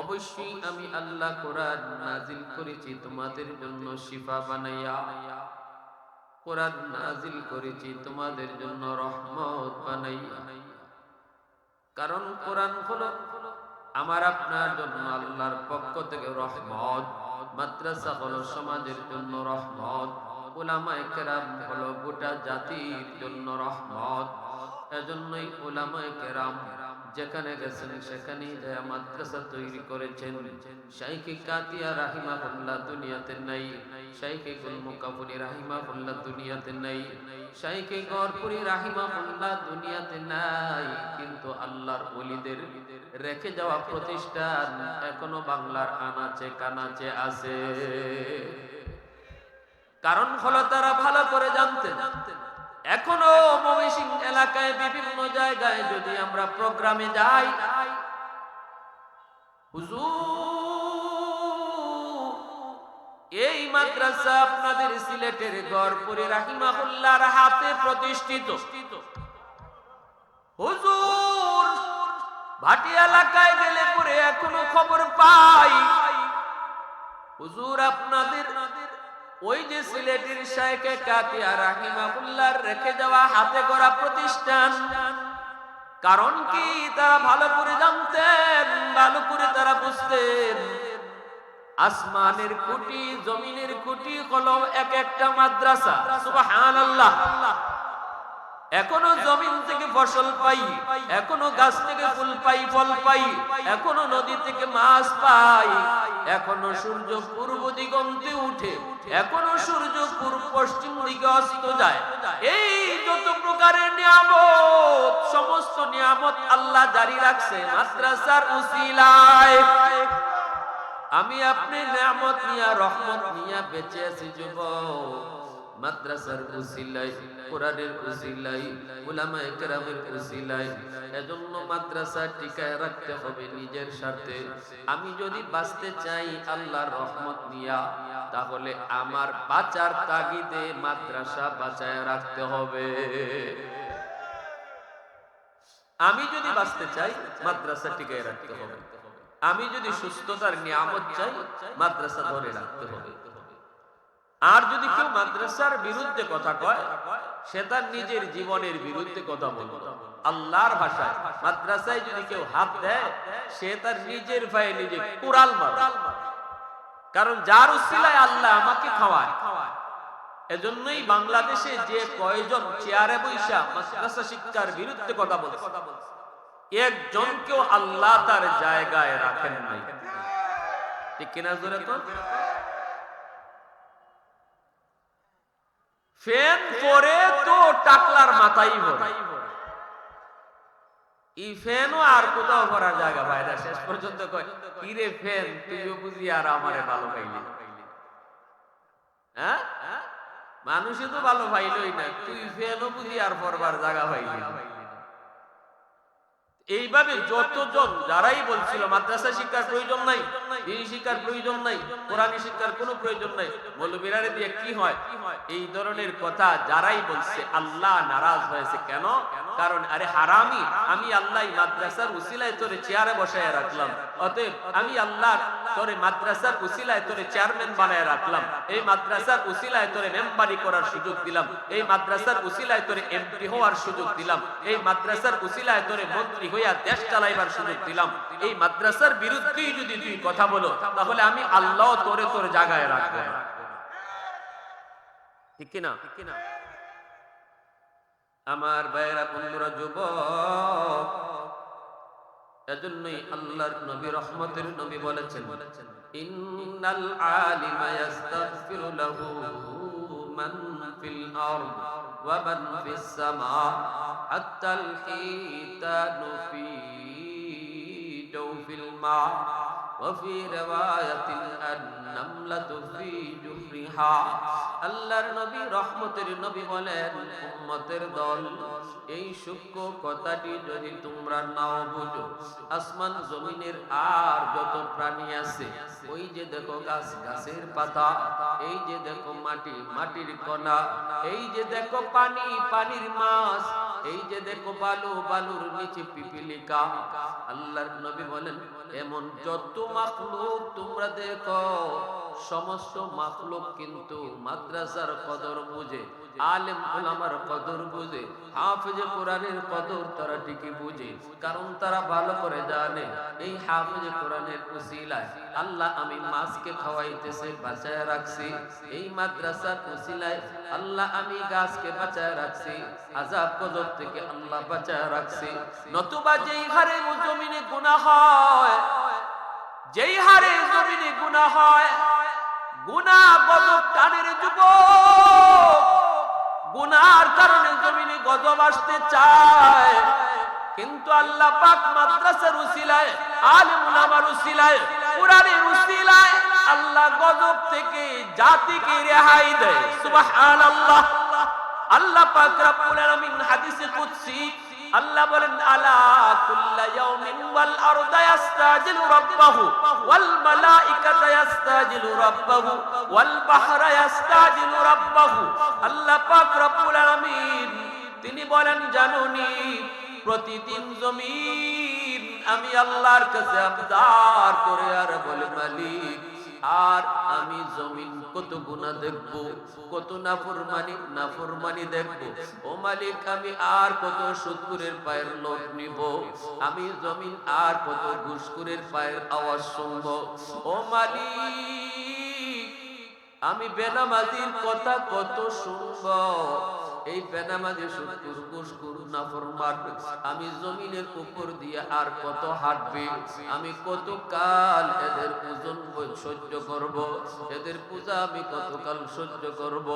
অবশ্যই আমি আল্লাহ কোরআন নাজিল করেছি তোমাদের জন্য শিফা বানাইয়া। কোরআন নাজিল করেছি তোমাদের জন্য রহমত বানাইয়া। কারণ কোরআন হলো আমার আপনার জন্য আল্লাহর পক্ষ থেকে রহমত। মাদ্রাসা হলো সমাজের জন্য রহমত। ওলামায়ে কেরাম হলো গোটা জাতির জন্য রহমত। এজন্যই ওলামায়ে কেরাম যেখানে গেছেন সেখানেই যায় মাদ্রাসা তৈরি করেছেন। শাইখে কাতিয়া রাহিমাহুল্লাহ দুনিয়াতে নাই। শাইখে গুলমুকাবুলি রাহিমাহুল্লাহ দুনিয়াতে নাই। শাইখে গরপুরি রাহিমাহুল্লাহ দুনিয়াতে নাই। কিন্তু আল্লাহর ওলিদের রেখে যাওয়া প্রতিষ্ঠান এখনও বাংলার আনাচে কানাচে আছে। কারণ হলো তারা ভালো করে জানতেন। এখনও ময়মনসিংহ এলাকায় বিভিন্ন জায়গায় যদি আমরা প্রোগ্রামে যাই এই মাদ্রাসা আপনাদের সিলেটের গড়পুরে রাহিমাহুল্লাহর হাতে প্রতিষ্ঠিত। হুজুর ভাটি এলাকায় গেলে পরে এখনও খবর পাই। হুজুর, আপনাদের ওই যে সিলেটের শাইখে কাতিয়া রাহিমাবুল্লার রেখে যাওয়া হাতে করা প্রতিষ্ঠান। কারণ কি তারা ভালো করে জানতেন, ভালো করে তারা বুঝতেন। আসমানের কুটি জমিনের কুটি কলম এক একটা মাদ্রাসা, সুবহানাল্লাহ। এখনও জমিন থেকে ফসল পাই, এখনও গাছ থেকে ফুল পাই, ফল পাই, এখনও নদী থেকে মাছ পাই। এখনও সূর্য পূর্ব দিগন্তে উঠে, এখনও সূর্য পূর্ব পশ্চিম দিকে অস্ত যায়। এই যত প্রকারের নিয়ামত, সমস্ত নিয়ামত আল্লাহ জারি রাখছে মাদ্রাসার উসিলায়। আমি আপনি নিয়ামত নিয়া, রহমত নিয়া বেঁচে আছি যুবক। মাদ্রাসার উসিলাই কোরআনের উসিলাই উলামায়ে কেরামের উসিলাই এজন্য মাদ্রাসা টিকায় রাখতে হবে নিজের স্বার্থে। আমি যদি বাঁচতে চাই আল্লাহর রহমত নিয়া, তাহলে আমার বাঁচার তাগিদে মাদ্রাসা বাঁচায় রাখতে হবে। আমি যদি বাঁচতে চাই, মাদ্রাসা টিকায় রাখতে হবে। আমি যদি সুস্থতার নিয়ামত চাই, মাদ্রাসা ধরে রাখতে হবে। আর যদি কেউ মাদ্রাসার বিরুদ্ধে কথা কয়, সে তার নিজের জীবনের বিরুদ্ধে কথা বলবে। আল্লাহর ভাষায়। মাদ্রাসায় যদি কেউ হাত দেয়, সে তার নিজের ভাই নিজে কুড়াল কারণ যার উসিলায় আল্লাহ আমাকে খাওয়ায়। এজন্যই বাংলাদেশে যে কয়জন চেয়ারে বৈশা মাদ্রাসা শিক্ষার বিরুদ্ধে কথা বলছে একজনকেও আল্লাহ তার জায়গায় রাখেন নাই। ঠিক কিনা জোরে তো? ফ্যান পরে তো টাকলার মাথাই এই ফ্যানও আর কোথাও করার জায়গা না। শেষ পর্যন্ত কয়, কিরে ফ্যান, তুইও বুঝি আর আমারে ভালো পাইলি? হ্যাঁ? মানুষে তো ভালো পাইলই না। তুই ফ্যানও বুঝি আর পরবার জায়গা পাইলি এইভাবে যতজন, যারাই বলছিল মাদ্রাসা শিক্ষার প্রয়োজন নাই, দিন শিক্ষার প্রয়োজন নাই, কোরআনী শিক্ষার কোনো প্রয়োজন নাই, মৌলবীরারে দিয়ে কি হয়? এই ধরনের কথা যারাই বলছে, আল্লাহ নারাজ হয়েছে। কেন? কারণ, আরে হারামি, আমি আল্লাহ মাদ্রাসার উসিলায় তোরে চেয়ারে বসায় রাখলাম। অতএব আমি আল্লাহ তোরে মাদ্রাসার উসিলায় তোরে চেয়ারম্যান বানায় রাখলাম। এই মাদ্রাসার উসিলায় তোরে মেম্বারি করার সুযোগ দিলাম। এই মাদ্রাসার উসিলায় তোরে এমপি হওয়ার সুযোগ দিলাম। এই মাদ্রাসার উসিলায় তোরে মন্ত্রী হইয়া দেশ চালাইবার সুযোগ দিলাম। এই মাদ্রাসার বিরুদ্ধেই যদি তুই কথা বলো, তাহলে আমি আল্লাহ তোরে তোর জায়গায় রাখব ঠিক কিনা ঠিক কিনা? আমার ভাইয়েরা বন্ধুরা যুবক এজন্যই আল্লাহর নবী রহমতের নবী বলেছেন ইন্নাল আলিমা ইয়াস্তাগফিরু লাহু মান ফিল আরদ ওয়া মান ফিস সামা হাত্তাল হিতানু ফি জাওফিল মা وفي رواية আল্লাহর নবী রহমতের নবী বলেন, উম্মতের দল, এই সূক্ষ্ম কথাটি যদি তোমরা নাও বুঝো, আসমান জমিনের আর যত প্রাণী আছে, ওই যে দেখো গাছ, গাছের পাতা, এই যে দেখো মাটি, মাটির কণা, এই যে দেখো পানি, পানির মাছ, এই যে দেখো বালু, বালুর নিচে পিপিলিকা। আল্লাহর নবী বলেন, এমন যত মাখলুক তোমরা দেখো সমস্ত মাখলুক কিন্তু মাদ্রাসার কদর বুঝে, আলেম ওলামার কদর বুঝে, হাফেজে কোরআনের কদর তারা ঠিকই বুঝে, কারণ তারা ভালো করে জানে এই হাফেজে কোরআনের উসিলায়। আল্লাহ আমি মাছকে খাওয়াইতেছে, বাঁচায় রাখছি। এই মাদ্রাসার উসিলায় আল্লাহ আমি গাছকে বাঁচায় রাখছি। আজাব কদর থেকে আল্লাহ বাঁচায় রাখছি। নতুবা যেই হারে জমিনে গুনাহ হয় যেই হারে জমিনে গুনাহ হয়, গুনাহ গজব টানের যুবক। গুনার কারণে জমিনে গজব আসতে চায়। কিন্তু আল্লাহ পাক মাদ্রাসার উসিলায় আলিম উলামার উসিলায়, কোরআনের উসিলায় আল্লাহ গজব থেকে জাতিকে রেহাই দেয়। সুবহানাল্লাহ। আল্লাহ পাক রব্বুল আলামিন হাদিসে কুদসি আল্লাহ বলেন, আলা কুল্লা ইয়াউমিন ওয়াল আরদা ইস্তাজিলু রাব্বাহু, ওয়াল মালাইকাতা ইস্তাজিলু রাব্বাহু, ওয়াল বাহরা ইস্তাজিলু রাব্বাহু। আল্লাহ পাক রব্বুল আলামিন, তিনি বলেন, জানুনি, প্রতিদিন জমিন আমি আল্লাহর কাছে আবদার করে আর বলে মালিক আর আমি জমিন কত গুণা দেখব, কত নাফরমানি নাফরমানি দেখব। ও মালিক, আমি আর কত সুদপুরের পায়ের লোক নিব, আমি জমিন আর কত ঘুষকুরের পায়ের আওয়াজ শুনব। ও মালিক, আমি বেনামাজির কথা কত শুনব। এই বেনামাজি সুদপুর ঘুষকুর আমি জমিনের উপর দিয়ে আর কত হাঁটবে? আমি কত কাল এদের ওজন সহ্য করব? এদের পূজা আমি কতকাল সহ্য করব?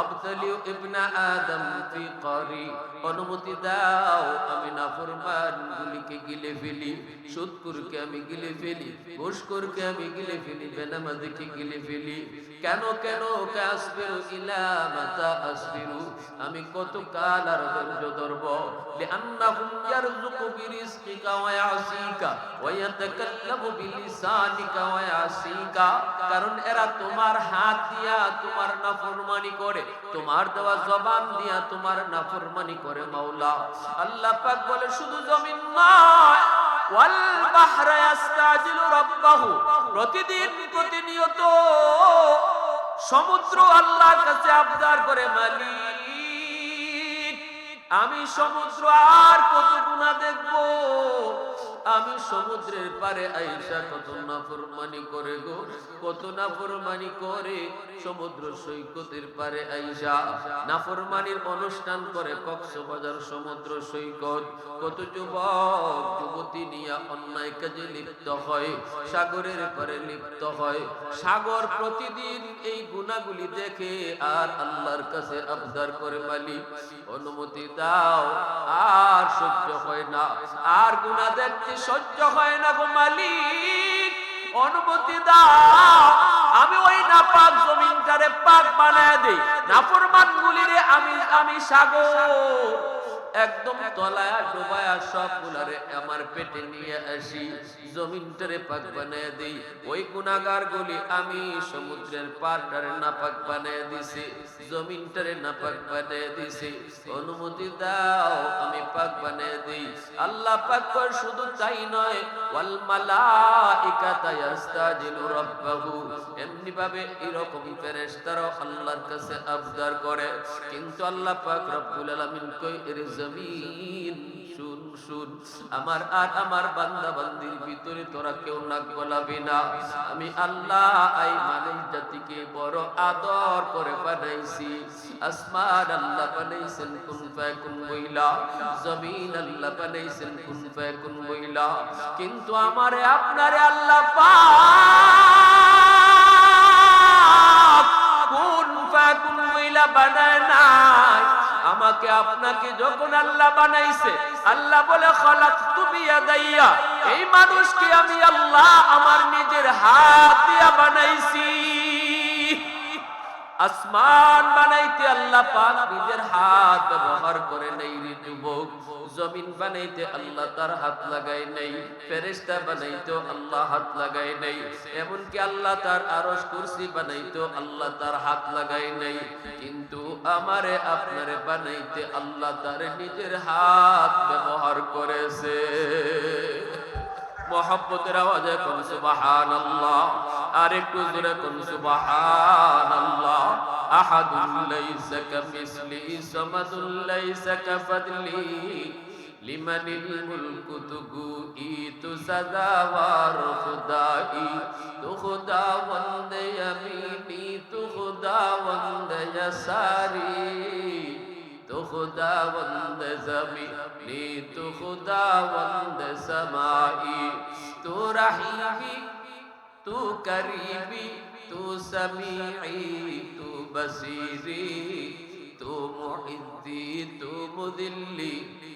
আবতালিউ ইবনা আদম ফি করি অনুমতি দাও, আমি নাফরমান গুলিকে গিলে ফেলি, সুদকুরকে আমি গিলে ফেলি ঘুষকুরকে আমি গিলে ফেলি, বেনামাজিকে গিলে ফেলি। কেন কেন? কাসবিরু ইলা মাতা আসবিরু, আমি কত কাল আর ধৈর্য ধরব? ওয়া ইয়াসিকা ওয়া ইয়াতাকাল্লামু বিলিসানিকা ওয়া ইয়াসিকা কারণ এরা তোমার হাত দিয়া তোমার নাফরমানি করে, তোমার দেওয়া জবান দিয়া তোমার নাফরমানি করে মাওলা। আল্লাহ পাক বলে, শুধু জমিন নয় প্রতিদিন প্রতিনিয়ত সমুদ্র আল্লাহর কাছে আবদার করে মালিক। আমি সমুদ্র আর কত গুণা দেখব? আমি সমুদ্রের পারে আইসা কত নাফরমানি করে গো, কত নাফরমানি করে সমুদ্র সৈকতের পারে আইসা। নাফরমানির অনুষ্ঠান করে কক্সবাজার সমুদ্র সৈকত। কত যুবক, যুবতী নিয়ে অন্যায় কাজে লিপ্ত হয়, সাগরের পারে লিপ্ত হয়। সাগর প্রতিদিন এই গুণাগুলি দেখে আর আল্লাহর কাছে আবদার করে মালিক। অনুমতি দাও, আর সহ্য হয় না। আর গুণা দেখতে সহ্য হয় না গো মালিক, অনুমতি দাও। আমি ওই না পাক জমিনটারে পাক বানায় দেই। নাফরমান গুলিরে আমি আমি সাগর। একদম তলায়া ডোবায়া সব গুলারে আমার পেটে নিয়ে আসি। জমিনটারে পাক বানায় দেই। ওই গুনাগার গুলি আমি সমুদ্রের পাড়টারে নাপাক বানায় দিছি। জমিনটারে নাপাক বানায় দিছি। অনুমতি দাও, আমি পাক বানায় দেই। আল্লাহ পাক কর, শুধু তাই নয়, ওয়াল মালাইকাতা ইয়াস্তাজিলু রাব্বাহু। এমনি ভাবে এরকম ফেরেশতারাও আল্লাহর কাছে আবদার করে। কিন্তু আল্লাহ পাক রব্বুল আলামিন কই, এর জমিন আমার আর আমার বান্দা বান্দির ভিতরে তোরা কেউ নাক গলাবি না। আমি আল্লাহ আই মানব জাতিকে বড় আদর করে বানাইছি। আসমান আল্লাহ বানাইছেন, কুন ফায়াকুন বইলা জমিন আল্লাহ বানাইছেন, কুন ফায়াকুন বইলা কিন্তু আমারে আপনারে আল্লাহ পাক কুন ফায়াকুন বইলা বানায় নাই। আমাকে আপনাকে যখন আল্লাহ বানাইছে, আল্লাহ বলে এই মানুষকে আমি আল্লাহ আমার নিজের হাত দিয়া বানাইছি। আসমান বানাইতে আল্লাহ পাক নিজের হাত ব্যবহার করে নেই যুবক। জমিন বানাইতে আল্লাহ তার হাত লাগাই নেই, ফেরেশতা বানাইতো আল্লাহ হাত লাগাই নেই, এমনকি আল্লাহ তার আরশ কুরসি বানাইতো আল্লাহ তার হাত লাগাই নেই। কিন্তু আমারে আপনারে বানাইতে আল্লাহ তার নিজের হাত ব্যবহার করেছে। মোহাম্মতের আওয়াজে কোন সুবাহান আল্লাহ আর একটু জোরে কোন সুবাহান আল্লাহ আহাদুল লাইসা কামিসলি সামাদুল লাইসা কাফাদলি লিমানিল মুলকু তুগু ই তু সদাওয়ার খুদাই তু খুদা বন্দে আমিনি তু খুদা বন্দে ইয়াসারি تو خداوند زمینی তু করিবি তু সমিঈ তু বসিরি তু মুহিদ্দি তু মুদিল্লি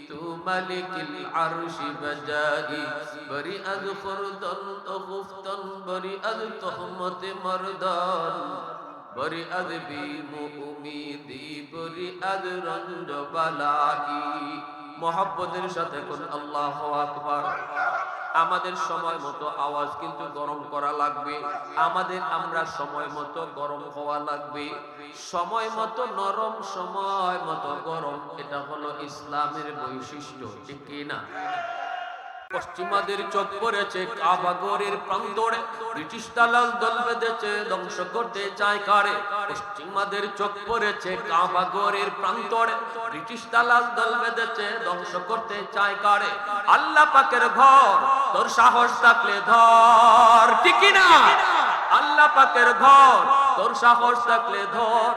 তু মালিকিল আরশি বজাহি বরি আজ খুরদন তো গুফতন বরি আজ তোহমতে মরদন বরি আজ বি মুমিদি বরি আজ রঞ্জ বালাহি মোহাম্মদের সাথে কোন আল্লাহ আকবার আমাদের সময় মতো আওয়াজ কিন্তু গরম করা লাগবে। আমাদের আমরা সময় মতো গরম হওয়া লাগবে। সময় মতো নরম, সময় মতো গরম, এটা হলো ইসলামের বৈশিষ্ট্য, ঠিক না? পশ্চিমাদের চোখ পড়েছে কাবাগরের প্রান্তরে, ব্রিটিশ দালাল দল বেঁধেছে, ধ্বংস করতে চায় কারে? পশ্চিমাদের চোখ পড়েছে কাবাগরের প্রান্তরে, ব্রিটিশ দালাল দল বেঁধেছে, ধ্বংস করতে চায় কারে? আল্লাহ পাকের ঘর তোর সাহস থাকলে ধর। ঠিক না আল্লাহ পাকের ঘর, তোর সাহস থাকলে ধর।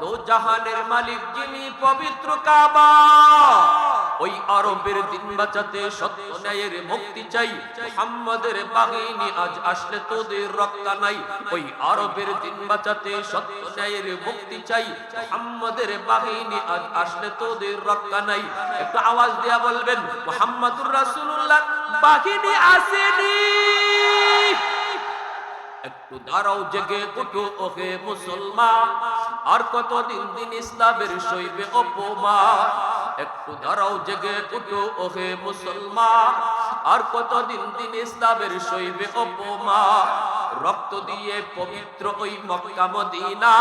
দো জাহানের মালিক যিনি পবিত্র কাবা, ওই আরবের দিন বাঁচাতে সত্য ন্যায়ের মুক্তি চাই। মুহাম্মাদের বাহিনী আজ আসলে তোদের রক্ষা নাই। ওই আরবের দিন বাঁচাতে সত্য ন্যায়ের মুক্তি চাই। মুহাম্মাদের বাহিনী আজ আসলে তোদের রক্ষা নাই। একটু আওয়াজ দেয়া বলবেন, মুহাম্মাদুর রাসূলুল্লাহ। বাহিনী আসেনি। একটু দাঁড়াও, জেগে উঠো, ওহে মুসলমান। আর কতদিন দিন ইসলামের সইবে অপমান? একটু দাঁড়াও, জেগে উঠো, ওহে মুসলমান। আর কতদিন দিন ইসলামের সইবে অপমান? রক্ত দিয়ে পবিত্র ওই মক্কা মদিনা,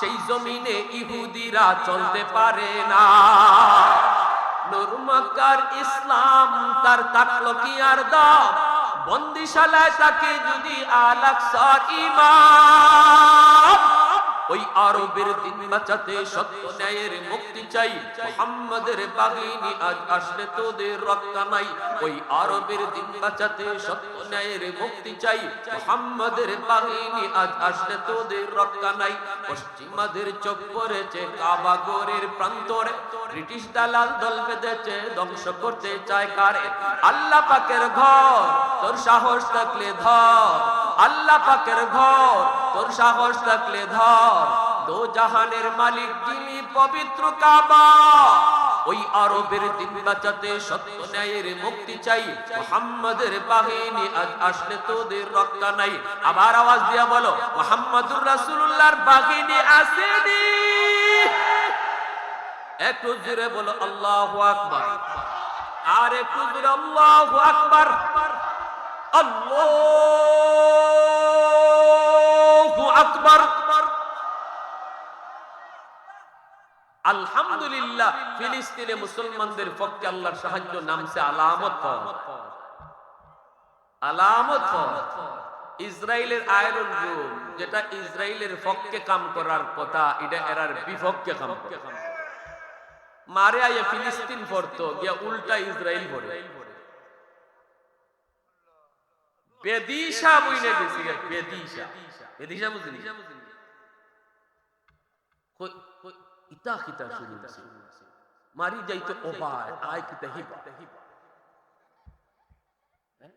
সেই জমিনে ইহুদিরা চলতে পারে না। নূর মক্কার ইসলাম তার তাকলো কি আর দাম বন্দিশালায় তাকে যদি আলাকসার ইমাম ওই আরবের দিন বাঁচাতে সত্য ন্যায়ের মুক্তি চাই। মোহাম্মদের বাহিনী আজ আসলে তোদের রক্ষা নাই। ওই আরবের দিন বাঁচাতে সত্য ন্যায়ের মুক্তি চাই। মোহাম্মদের বাহিনী আজ আসলে তোদের রক্ষা নাই। পশ্চিমাদের চোখ পড়েছে কাবাগরের প্রান্তরে। ব্রিটিশ দালাল দল বেঁধেছে, ধ্বংস করতে চায় কারে? আল্লাহ পাকের ঘর, তোর সাহস থাকলে ধর। আল্লাহ পাকের ঘর তোর সাহস থাকলে ধর। দো জাহানের মালিক যিনি পবিত্র কাবা। ওই আরবের দিন বাঁচাতে সত্য ন্যায়ের মুক্তি চাই। মোহাম্মদের বাহিনী আজ আসলে তোদের রক্ষা নাই। আবার আওয়াজ দিয়া বলো, মোহাম্মদুর রাসূলুল্লাহর বাহিনী আসেনি? একটু জোরে বলো, আল্লাহু আকবার। আর একটু জোরে, আল্লাহু আকবার। আল্লাহু! আকবার। আলহামদুলিল্লাহ, ফিলিস্তিনে মুসলমানদের পক্ষে আল্লাহর সাহায্য নামছে আলামত আলামত ইসরায়েলের আয়রন রুম, যেটা ইসরায়েলের পক্ষে কাম করার কথা, এটা এরার বিপক্ষে কাম করে। মারে ফিলিস্তিন পড়তো, গিয়া উল্টা ইসরায়েল পড়ে। বেদিশা বইনে গেছি বেদিশা। বেদিশা বুঝলি? ইতা খিতা শুরু হইছে। মারি যাইতো ওবায় আয় কিতা হিবা। হ্যাঁ?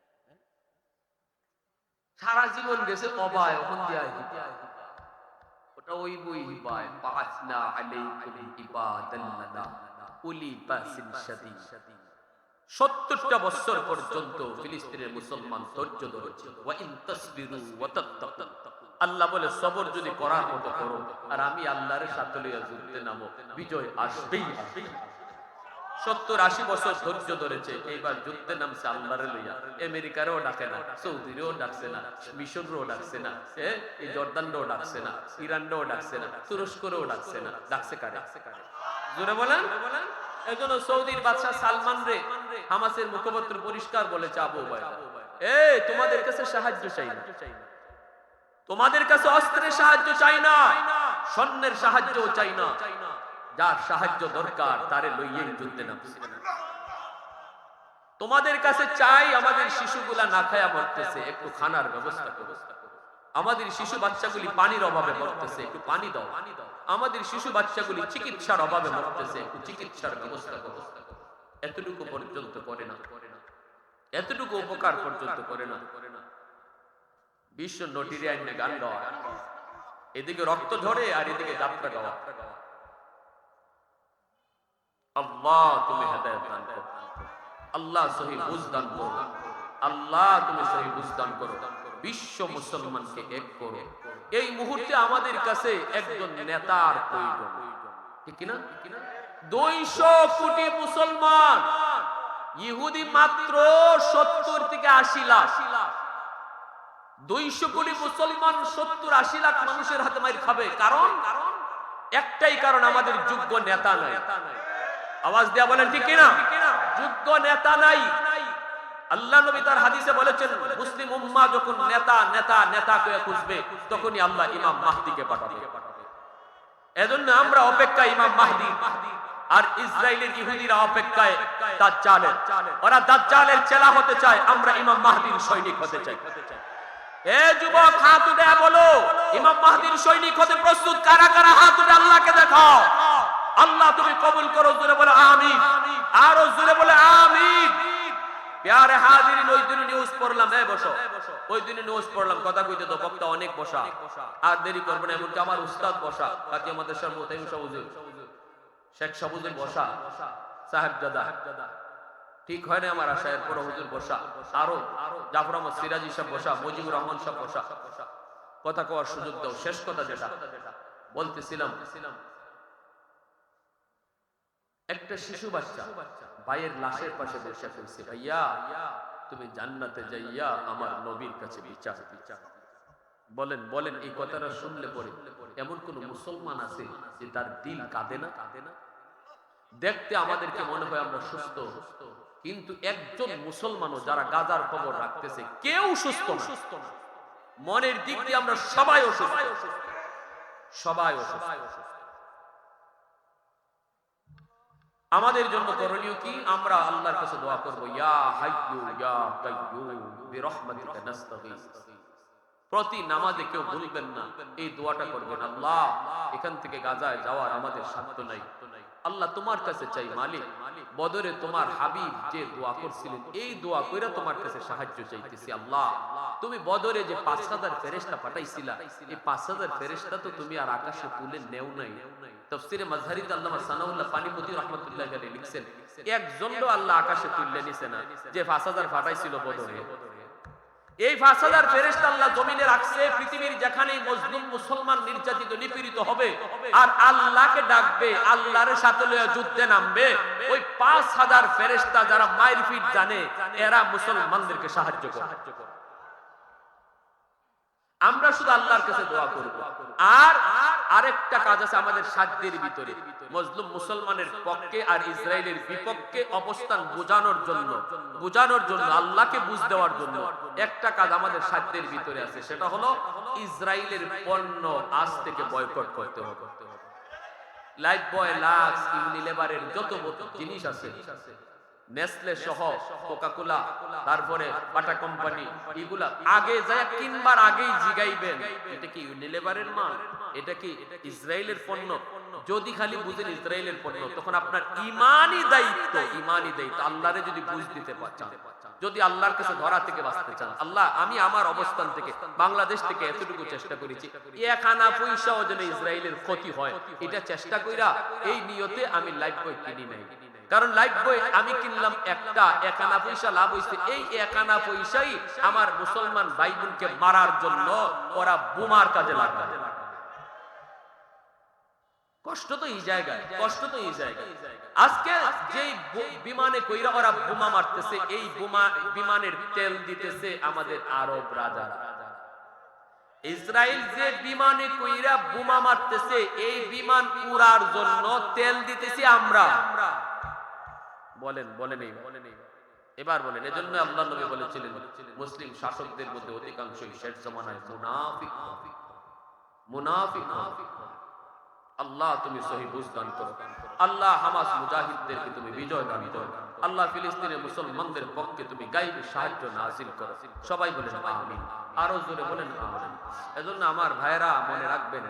সারা জীবন গেছে অবায় ওখান দিয়ে আয় ওটা ওই বই হিবায় বাসনা আলাইকুম ইবাদাল্লাহ উলি বাসিন শাদীদ। সত্তরটা বছর পর্যন্ত ফিলিস্তিনের মুসলমান ধৈর্য ধরেছে। আল্লাহ বলে, সবর যদি করার মতো করো, আর আমি আল্লাহর সাথে লইয়া যুদ্ধে নামো, বিজয় আসবেই সত্তর আশি বছর ধৈর্য ধরেছে, এইবার যুদ্ধে নামছে আল্লাহরে লইয়া। আমেরিকারও ডাকে না, সৌদিরেও ডাকছে না, মিশরেও ডাকছে না এই জর্দানরাও ডাকছে না, ইরানরাও ডাকছে না, তুরস্করেও ডাকছে না, ডাকছে কারে? জোরে বলেন। এজন্য সৌদির বাদশাহ সালমান রে হামাসের মুখপাত্র পরিষ্কার বলেছে আবু উবায়দা। এ তোমাদের কাছে সাহায্য চাই না। তোমাদের কাছে অস্ত্রের সাহায্য চাই না, স্বর্ণের সাহায্য চাই না। যার সাহায্য দরকার, তারে লইয়ে যুদ্ধে নামছে। তোমাদের কাছে চাই আমাদের শিশুগুলা না খায়া মরতেছে, একটু খানার ব্যবস্থা করো। আমাদের শিশু বাচ্চাগুলি পানির অভাবে মরতেছে, একটু পানি দাও। আমাদের শিশু বাচ্চাগুলি চিকিৎসার অভাবে মরতেছে, একটু চিকিৎসার ব্যবস্থা করো। এতটুকু পর্যন্ত করে না। এতটুকু উপকার পর্যন্ত করে না। বিশ্ব নটিরে আইনে গান গাওয়া। এদিকে রক্ত ঝরে আর এদিকে যাত্রা গাওয়া। আল্লাহ তুমি হেদায়ত দান করো। আল্লাহ সহি বুঝদান করো। আল্লাহ তুমি সহি বুঝদান করো। বিশ্ব মুসলমানকে এক করো। এই মুহূর্তে আমাদের কাছে একজন নেতার প্রয়োজন। ঠিক কিনা? দুইশো কোটি মুসলমান, ইহুদি মাত্র সত্তর থেকে আশি লাখ। দুইশো কোটি মুসলমান সত্তর আশি লাখ মানুষের হাতে মাইর খাবে। কারণ? একটাই কারণ আমাদের যোগ্য নেতা নাই। আওয়াজ দেয়া বলেন, ঠিক কিনা? যোগ্য নেতা নাই। আল্লাহ নবী তার হাদিসে বলেছেন, মুসলিম উম্মাহ যখন নেতা নেতা নেতা কে খুঁজবে, তখনই আল্লাহ ইমাম মাহদিকে পাঠাবে। এজন্য আমরা অপেক্ষা ইমাম মাহদি আর ইসরায়েলের ইহুদিরা অপেক্ষায় দাজ্জালের। ওরা দাজ্জালের চেলা হতে চায়, আমরা ইমাম মাহদির সৈনিক হতে চাই। এ যুবক, হাত উঠে বলো, ইমাম মাহদির সৈনিক হতে প্রস্তুত কারা কারা? হাত উঠে আল্লাহকে দেখাও। আল্লাহ তুমি কবুল করো, জোরে বলে, আমিন। আরও জোরে বলে, আমিন। প্যারে হাজিরিন ওই দিন নিউজ পড়লাম, এ বসো। ওই দিন নিউজ পড়লাম, কথা কইতে তো বক্তা অনেক বসা। আর দেরি না, এমনকি আমার উস্তাদ বসা আমাদের শেখ বসা সাহেব দাদা ঠিক হয় না আমার আশা এরপর হুজুর বসা। আরও জাফর আহমদ, সিরাজি বসা রহমান বসা। কথা কওয়ার সুযোগ দাও, শেষ কথা যেটা। বলতেছিলাম, একটা শিশু বাচ্চা ভাইয়ের লাশের পাশে বসে ফেলছে ভাইয়া, তুমি জান্নাতে যাইয়া আমার নবীর কাছে বিচার বলেন বলেন, এই কথাটা শুনলে পরে এমন কোন মুসলমান আছে যে তার দিল কাঁদে না? কাঁদে না দেখতে আমাদেরকে মনে হয় আমরা সুস্থ, কিন্তু একজন মুসলমানও যারা গাজার খবর রাখতেছে, কেউ সুস্থ সুস্থ মনের দিক দিয়ে আমরা সবাই অসুস্থ। সবাই অসুস্থ। আমাদের জন্য করণীয় কি? আমরা আল্লাহর কাছে দোয়া করব, ইয়া হাইয়ু ইয়া কাইয়ুম বিরহমাতিকা নাস্তাগীস। প্রতি নামাজে কেউ ভুলবেন না, এই দোয়াটা করবেন, আল্লাহ, এখান থেকে গাজায় যাওয়ার আমাদের সাধ্য নাই। আল্লাহ তোমার কাছে চাই, মালিক। বদরে তোমার হাবিব যে দোয়া করছিলেন, এই দোয়া কইরা তোমার কাছে সাহায্য চাইতেছি, আল্লাহ। তুমি বদরে যে পাঁচ হাজার ফেরেস্তা পাঠাইছিলা, এই পাঁচ হাজার ফেরেস্তা তো তুমি আর আকাশে তুলে নেও নাই। তফসিরে মাজহারিত আল্লামা সানাউল্লাহ পানিপতি রহমতুল্লাহ আলাইহি লিখছেন একজনও আল্লাহ আকাশে তুললে নিছে না, যে পাঁচ হাজার পাঠাইছিল বদরে। এই হাজার ফেরেস্তা আল্লাহ জমিনে রাখছে, পৃথিবীর যেখানেই মজলুম মুসলমান নির্যাতিত, নিপীড়িত হবে, আর আল্লাহকে ডাকবে, আল্লাহর সাথে লইয়া যুদ্ধে নামবে, ওই পাঁচ হাজার ফেরেস্তা যারা মায়ের ফিট জানে, এরা মুসলমানদেরকে সাহায্য করে। আমরা শুধু আল্লাহর কাছে দোয়া করব। আর আরেকটা কাজ আছে আমাদের সাধ্যের ভিতরে। মজলুম মুসলমানের পক্ষে আর ইসরায়েলের বিপক্ষে অবস্থান বোঝানোর জন্য বোঝানোর জন্য, আল্লাহকে বুঝ দেওয়ার জন্য একটা কাজ আমাদের সাধ্যের ভিতরে আছে। সেটা হলো ইসরায়েলের পণ্য আজ থেকে বয়কট করতে হবে। লাইফ বয় লাক্স ইউনিলেভারের যত জিনিস আছে নেসলে সহ কোকাকোলা তারপরে বাটা কোম্পানি এগুলা আগে যায় কিনবার আগেই জিগাইবেন। এটা কি ইউনিলেভারের মাল? এটা কি ইসরায়েলের পণ্য? যদি খালি বুঝেন ইসরায়েলের পণ্য তখন আপনার ইমানই দায়িত্ব ইমানই দায়িত্ব। আল্লাহরে যদি বুঝ দিতে পারছেন যদি আল্লাহর কাছে ধরা থেকে বাঁচতে চান। আল্লাহ আমি আমার অবস্থান থেকে বাংলাদেশ থেকে এতটুকু চেষ্টা করেছি। এক আনা পয়সাও যেন ইসরায়েলের ক্ষতি হয়। এটা চেষ্টা কইরা এই নিয়তে আমি লাইফ বই কিনি নাই। কারণ লাইফ বই আমি কিনলাম একটা, একানা পয়সা লাভ হইছে। এই একানা পয়সাই আমার মুসলমান ভাই বোনকে মারার জন্য ওরা বোমার কাজে লাগবে কষ্ট তো এই জায়গায়, কষ্ট তো এই জায়গায়। আজকে যেই বিমানে কইরা ওরা বোমা মারতেছে, এই বোমা বিমানের তেল দিতেছে আমাদের আরব রাজারা ইসরায়েল যে বিমানে কইরা বোমা মারতেছে, এই বিমান উড়ার জন্য তেল দিতেছি আমরা। বলেন বলেন এই বলেন এই এবার বলেন এজন্য আল্লাহ নবী বলেছিলেন, মুসলিম শাসকদের মধ্যে অধিকাংশই শেষ জমানায় মুনাফিক। মুনাফিক। আল্লাহ তুমি সহি বুঝ দান করো আল্লাহ হামাস মুজাহিদদেরকে তুমি বিজয় দান করো আল্লাহ ফিলিস্তিনের মুসলমানদের পক্ষে তুমি গাইবে, সাহায্য নাজিল করো। সবাই বলেন আমিন। আরও জোরে বলেন আমিন। এজন্য আমার ভাইরা মনে রাখবেন,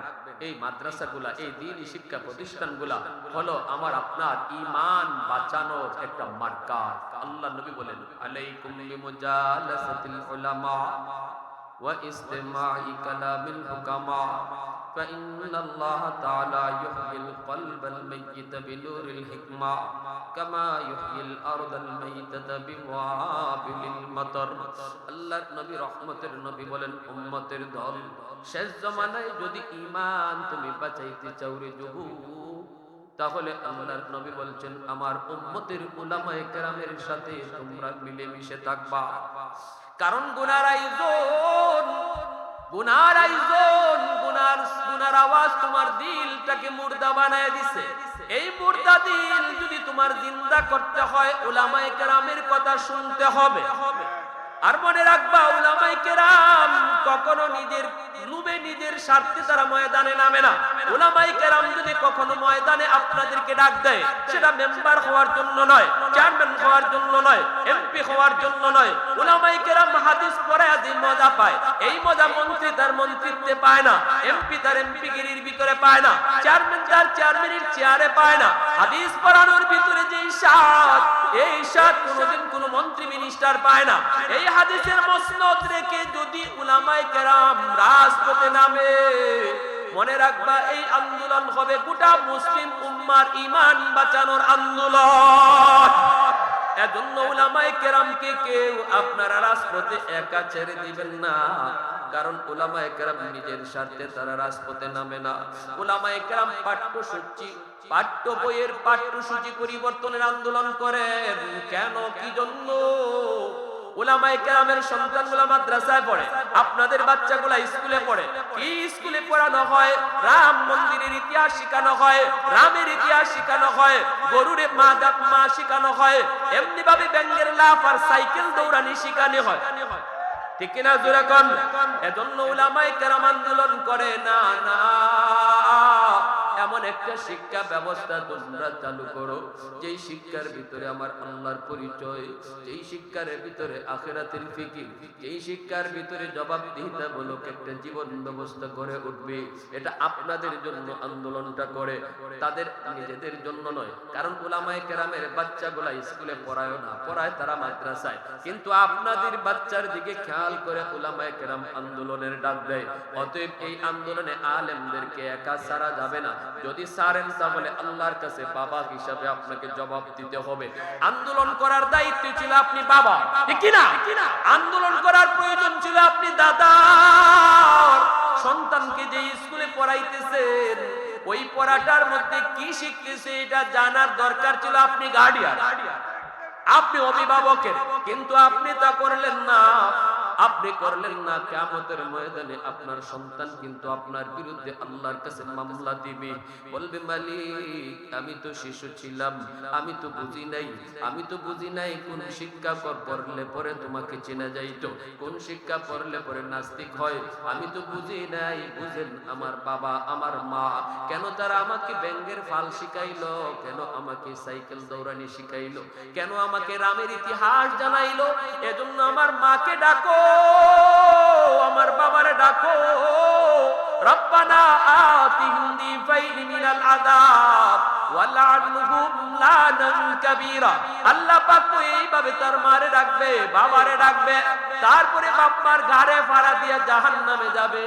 এই মাদ্রাসাগুলা, এই দিনই শিক্ষা প্রতিষ্ঠানগুলা হলো আমার আপনার ইমান বাঁচানোর একটা মার্কার আল্লাহ নবী বলেন, আলাইকুম বিমুজালাসাতিল উলামা। واستماع كلام الحكماء فإن الله تعالى يحيي القلب الميت بنور الحكمة كما يحيي الأرض الميتة بوابل المطر আল্লাহর নবী রহমতের নবী বলেন উম্মতের দল শেষ জমানায় যদি ঈমান তুমি বাঁচাইতে চাও রে যুবু তাহলে আল্লাহর নবী বলছেন আমার উম্মতের উলামায়ে কেরামের সাথে তোমরা মিলেমিশে থাকবা কারণ গুনার আয়োজন গুনার আয়োজন, গুনার গুনার আওয়াজ তোমার দিলটাকে মুর্দা বানায় দিছে। এই মুর্দা দিল যদি তোমার জিন্দা করতে হয়, ওলামায়ে কেরামের কথা শুনতে হবে। হবে আর মনে রাখবা, উলামায়ে কেরাম কখনো নিজের লুবে নিজের স্বার্থে তারা ময়দানে নামে না। উলামাই কেরাম যদি কখনো ময়দানে আপনাদেরকে ডাক দেয়, সেটা মেম্বার হওয়ার জন্য নয়, চেয়ারম্যান হওয়ার জন্য নয়, এমপি হওয়ার জন্য নয়। উলামাই কেরাম হাদিস পড়ে আদি মজা পায়, এই মজা মন্ত্রী তার মন্ত্রিত্বে পায় না, এমপি তার এমপি গিরির ভিতরে পায় না, চেয়ারম্যান তার চেয়ারম্যানের চেয়ারে পায় না। হাদিস পড়ানোর ভিতরে যে স্বাদ এই স্বাদ কোনোদিন কোনো মন্ত্রী মিনিস্টার পায় না। এই হাদিসের মসনদ রেখে যদি উলামাই কেরাম রাজপথে নামে, মনে রাখবা এই আন্দোলন হবে গোটা মুসলিম উম্মার ইমান বাঁচানোর আন্দোলন। এজন্য উলামাই কেরামকে কেউ আপনারা রাজপথে একা ছেড়ে দিবেন না। কারণ উলামায়ে কেরাম নিজের স্বার্থে তারা রাজপথে নামে না। উলামায়ে কেরাম পাঠ্যসূচি, পাঠ্য বইয়ের পাঠ্যসূচি পরিবর্তনের আন্দোলন করেন। কেন? কি জন্য? স্কুলে পড়ানো হয়? রাম মন্দিরের ইতিহাস শেখানো হয়, রামের ইতিহাস শেখানো হয়, গরুরে মা মা শেখানো হয়। এমনি ভাবে আর সাইকেল দৌড়ানি শেখানো হয়। ঠিক না জোরে কন এজন্য উলামায়ে কেরাম আন্দোলন করে না না। এমন একটা শিক্ষা ব্যবস্থা তোমরা চালু করো, যেই শিক্ষার ভিতরে আমার আল্লাহর পরিচয়, যেই শিক্ষার ভিতরে আখেরাতের ফিকির, যেই শিক্ষার ভিতরে জবাবদিহিতা বলক একটা জীবন ব্যবস্থা করে উঠবে, এটা আপনাদের জন্য আন্দোলনটা করে, তাদের নিজেদের জন্য নয়। কারণ উলামায়ে কেরামের বাচ্চাগুলা স্কুলে পড়ায় না, পড়ায় তারা মাদ্রাসায়। কিন্তু আপনাদের বাচ্চার দিকে খেয়াল করে উলামায়ে কেরাম আন্দোলনের ডাক দেয়। অতএব এই আন্দোলনে আলেমদেরকে একা সারা যাবে না। যদি সারেন তাহলে আল্লাহর কাছে বাবা হিসাবে আপনাকে জবাব দিতে হবে। আন্দোলন করার দায়িত্ব ছিল আপনি বাবা, ঠিক না আন্দোলন করার প্রয়োজন ছিল আপনি দাদা। সন্তানকে যে স্কুলে পড়াইতেছেন, ওই পড়াটার মধ্যে কি শিখতেছে এটা জানার দরকার ছিল আপনি গার্ডিয়ান আপনি অভিভাবকের, কিন্তু আপনি তা করলেন না। আপনি করলেন না কেমতের ময়দানে আপনার সন্তান কিন্তু আপনার বিরুদ্ধে আল্লাহর কাছে মামলা দিবে। বলবে, মালিক, আমি তো শিশু ছিলাম, আমি তো বুঝি নাই, আমি তো বুঝি নাই কোন শিক্ষা পড়লে পরে তোমাকে চেনা যাইতো। কোন শিক্ষা পড়লে পরে নাস্তিক হয়, আমি তো বুঝি নাই, বুঝেন আমার বাবা, আমার মা, কেন তারা আমাকে ব্যাঙ্গের ফাল শিখাইলো, কেন আমাকে সাইকেল দৌড়ানি শিখাইলো, কেন আমাকে রামের ইতিহাস জানাইলো, এজন্য আমার মাকে ডাকো আমার বাবারে ডাকো রব্বানা আতিহিম দিফাইন মিনাল কাবীরা তারপরে বাপমার গাড়ে ফাড়া দিয়ে জাহান নামে যাবে।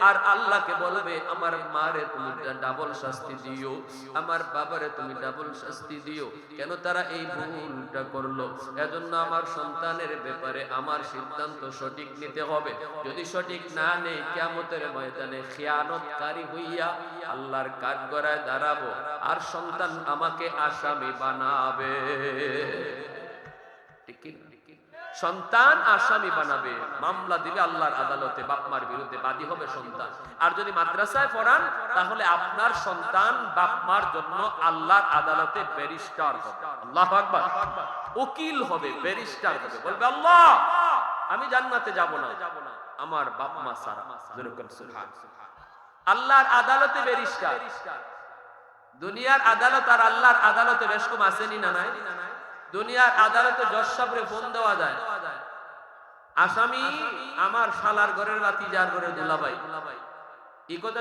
আর আল্লাহকে বলবে, আমার মারে তুমি ডাবল শাস্তি দিও, আমার বাবারে তুমি ডাবল শাস্তি দিও। কেন তারা এই ভুলটা করল? এজন্য আমার সন্তানের ব্যাপারে আমার সিদ্ধান্ত সঠিক নিতে হবে। যদি সঠিক না নেই, কিয়ামতের ময়দানে খেয়ানতকারী হইয়া আল্লাহর কাঠ গড়ায় দাঁড়াবো। আর সন্তান আমাকে আসামি বানাবে। সন্তান আসামি বানাবে। মামলা দিবে আল্লাহর আদালতে বাপমার বিরুদ্ধে বাদী হবে সন্তান। আর যদি মাদ্রাসায় পড়ান, তাহলে আপনার সন্তান বাপমার জন্য আল্লাহর আদালতে ব্যারিস্টার হবে। আল্লাহ আকবার। উকিল হবে, ব্যারিস্টার হবে। বলবে, আল্লাহ, আমি জান্নাতে যাব না। আমার বাপমা সারা আল্লাহর আদালতে ব্যারিস্টার। দুনিয়ার আদালত আর আল্লাহর আদালতে বেশ কম আসেনি না নাই? দুনিয়ার আদালতে জজ সাহেবরে ফোন দেওয়া যায়। আসামি আমার শালার ঘরের রাতি যার ঘরে দুলাভাই। এই কথা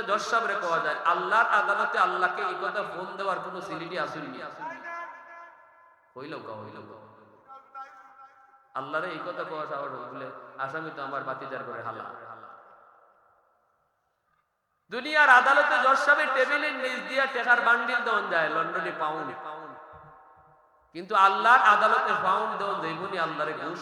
যায়। আল্লাহর আদালতে আল্লাহকে এই কথা ফোন দেওয়ার কোনো সিলিটি আসেনি। হইল কা, হইল আল্লাহরে এই কথা কোয়া সাহস বলে আসামি তো আমার বাতিজার ঘরে হালা। দুনিয়ার আদালতে জজ টেবিলের দিয়া টেকার বান্ডিল দেওয়া যায়, লন্ডনে পাউন কিন্তু আল্লাহর আদালতে পাউন দেওয়া যাইবনি আল্লাহরে ঘুষ।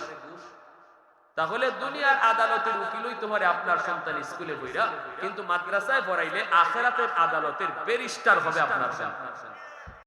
তাহলে দুনিয়ার আদালতের উকিলই তোমার আপনার সন্তান স্কুলে বইরা কিন্তু মাদ্রাসায় পড়াইলে আখেরাতের আদালতের ব্যারিস্টার হবে আপনার সন্তান।